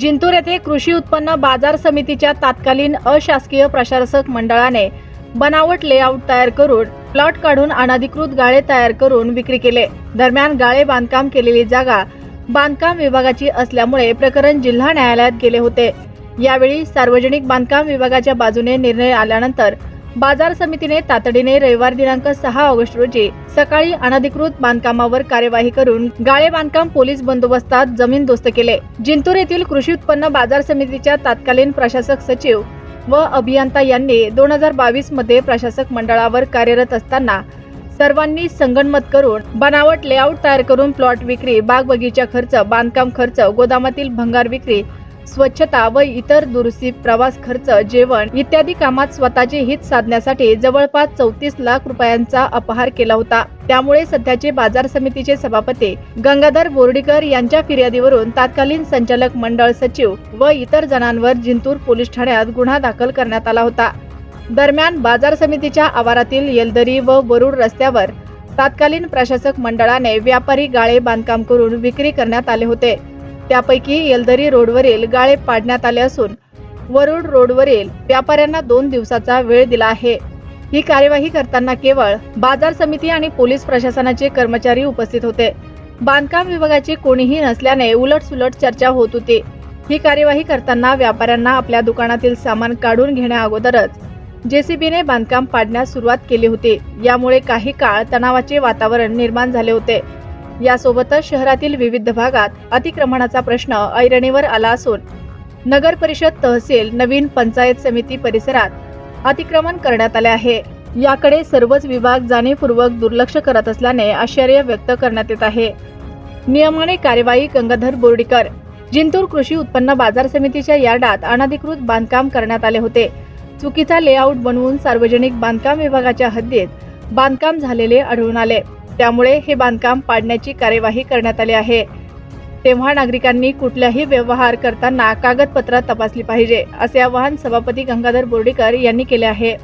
जिंतूर येथे कृषी उत्पन्न बाजार समितीच्या तात्कालीन अशासकीय प्रशासक मंडळाने बनावट लेआउट तयार करून प्लॉट काढून अनधिकृत गाळे तयार करून विक्री केले. दरम्यान गाळे बांधकाम केलेली जागा बांधकाम विभागाची असल्यामुळे प्रकरण जिल्हा न्यायालयात गेले होते. यावेळी सार्वजनिक बांधकाम विभागाच्या बाजूने निर्णय आल्यानंतर बाजार समितीने तातडीने रविवार दिनांक सहा ऑगस्ट रोजी सकाळी अनधिकृत बांधकामावर कार्यवाही करून गाळे बांधकाम पोलीस बंदोबस्तात जमीनदोस्त केले. जिंतूर येथील कृषी उत्पन्न बाजार समितीच्या तत्कालीन प्रशासक सचिव व अभियंता यांनी दोन हजार बावीसमध्ये प्रशासक मंडळावर कार्यरत असताना सर्वांनी संगणमत करून बनावट लेआउट तयार करून प्लॉट विक्री बाग बगीचा खर्च बांधकाम खर्च गोदामातील भंगार विक्री स्वच्छता व इतर दुरुस्ती प्रवास खर्च जेवण इत्यादी कामात स्वतःचे हित साधण्यासाठी जवळपास चौतीस लाख रुपयांचा अपहार केला होता. त्यामुळे सध्याचे बाजार समितीचे सभापती गंगाधर बोर्डीकर यांच्या फिर्यादीवरून तत्कालीन संचालक मंडळ सचिव व इतर जणांवर जिंतूर पोलीस ठाण्यात गुन्हा दाखल करण्यात आला होता. दरम्यान बाजार समितीच्या आवारातील येलदरी व वरुड रस्त्यावर तत्कालीन प्रशासक मंडळाने व्यापारी गाळे बांधकाम करून विक्री करण्यात आले होते. त्यापैकी येलदरी रोडवरील गाळे पाडण्यात आले असून वरुड रोडवरील व्यापाऱ्यांना दोन दिवसाचा वेळ दिला आहे. ही कार्यवाही करताना केवळ बाजार समिती आणि पोलीस प्रशासनाचे कर्मचारी उपस्थित होते. बांधकाम विभागाचे कोणीही नसल्याने उलटसुलट चर्चा होत होती. ही कार्यवाही करताना व्यापाऱ्यांना आपल्या दुकानातील सामान काढून घेण्या अगोदरच जेसीबीने बांधकाम पाडण्यास सुरुवात केली होती. यामुळे काही काळ तणावाचे वातावरण निर्माण झाले होते. यासोबतच शहरातील विविध भागात अतिक्रमणाचा प्रश्न ऐरणीवर आला असून नगर परिषद तहसील नवीन पंचायत समिती परिसरात अतिक्रमण करण्यात आले आहे. याकडे सर्वच विभाग जाणीवपूर्वक दुर्लक्ष करत असल्याने आश्चर्य व्यक्त करण्यात येत आहे. नियमाने कार्यवाही गंगाधर बोर्डीकर जिंतूर कृषी उत्पन्न बाजार समितीच्या यार्डात अनधिकृत बांधकाम करण्यात आले होते. चुकीचा लेआउट बनवून सार्वजनिक बांधकाम विभागाच्या हद्दीत बांधकाम झालेले आढळून आले. त्यामुळे हे बांधकाम पाडण्याची कार्यवाही करण्यात आली आहे. तेव्हा नागरिकांनी कुठल्याही व्यवहार करताना कागदपत्र तपासली पाहिजे असे आवाहन सभापती गंगाधर बोर्डीकर यांनी केले आहे.